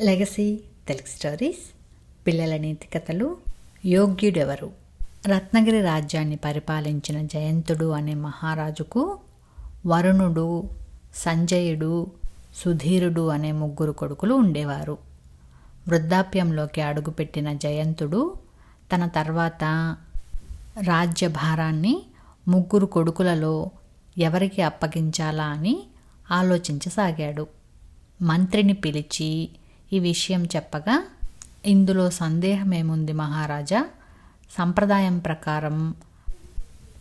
Legacy Telugu stories పిల్లల నీతి కథలు యోగ్యుడెవరు? రత్నగిరి రాజ్యాన్ని పరిపాలించిన జయంతుడు అనే మహారాజుకు వరుణుడు సంజయుడు సుధీరుడు అనే ముగ్గురు కొడుకులు ఉండేవారు. వృద్ధాప్యంలోకి అడుగుపెట్టిన జయంతుడు తన తర్వాత రాజ్యభారాన్ని ముగ్గురు కొడుకులలో ఎవరికి అప్పగించాలా అని ఆలోచించసాగాడు. మంత్రిని పిలిచి ఈ విషయం చెప్పగా ఇందులో సందేహమేముంది మహారాజా? సంప్రదాయం ప్రకారం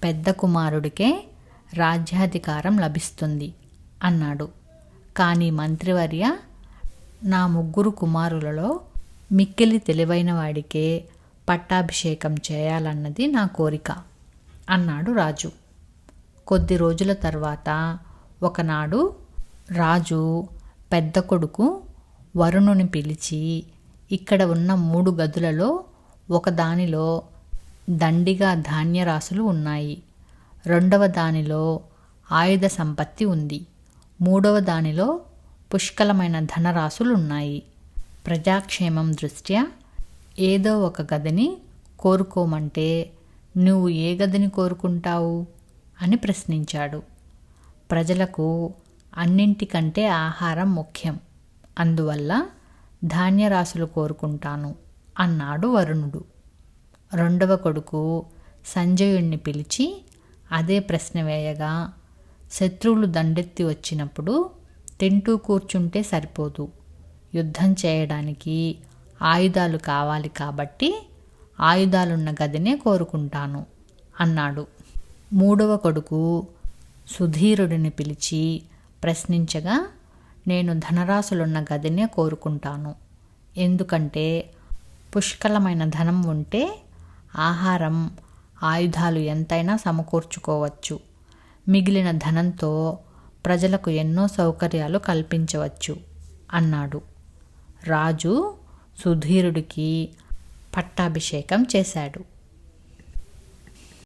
పెద్ద కుమారుడికే రాజ్యాధికారం లభిస్తుంది అన్నాడు. కానీ మంత్రివర్య నా ముగ్గురు కుమారులలో మిక్కిలి తెలివైన వాడికే పట్టాభిషేకం చేయాలన్నది నా కోరిక అన్నాడు రాజు. కొద్ది రోజుల తర్వాత ఒకనాడు రాజు పెద్ద కొడుకు వరుణుని పిలిచి ఇక్కడ ఉన్న మూడు గదులలో ఒకదానిలో దండిగా ధాన్యరాశులు ఉన్నాయి. రెండవ దానిలో ఆయుధ సంపత్తి ఉంది. మూడవ దానిలో పుష్కలమైన ధనరాశులు ఉన్నాయి. ప్రజాక్షేమం దృష్ట్యా ఏదో ఒక గదిని కోరుకోమంటే నువ్వు ఏ గదిని కోరుకుంటావు? అని ప్రశ్నించాడు. ప్రజలకు అన్నింటికంటే ఆహారం ముఖ్యం. అందువల్ల ధాన్యరాశులు కోరుకుంటాను అన్నాడు వరుణుడు. రెండవ కొడుకు సంజయుణ్ణి పిలిచి అదే ప్రశ్న వేయగా శత్రువులు దండెత్తి వచ్చినప్పుడు తింటూ కూర్చుంటే సరిపోదు. యుద్ధం చేయడానికి ఆయుధాలు కావాలి కాబట్టి ఆయుధాలున్న గదినే కోరుకుంటాను అన్నాడు. మూడవ కొడుకు సుధీరుడిని పిలిచి ప్రశ్నించగా నేను ధనరాశులున్న గదినే కోరుకుంటాను. ఎందుకంటే పుష్కలమైన ధనం ఉంటే ఆహారం ఆయుధాలు ఎంతైనా సమకూర్చుకోవచ్చు. మిగిలిన ధనంతో ప్రజలకు ఎన్నో సౌకర్యాలు కల్పించవచ్చు అన్నాడు. రాజు సుధీరుడికి పట్టాభిషేకం చేశాడు.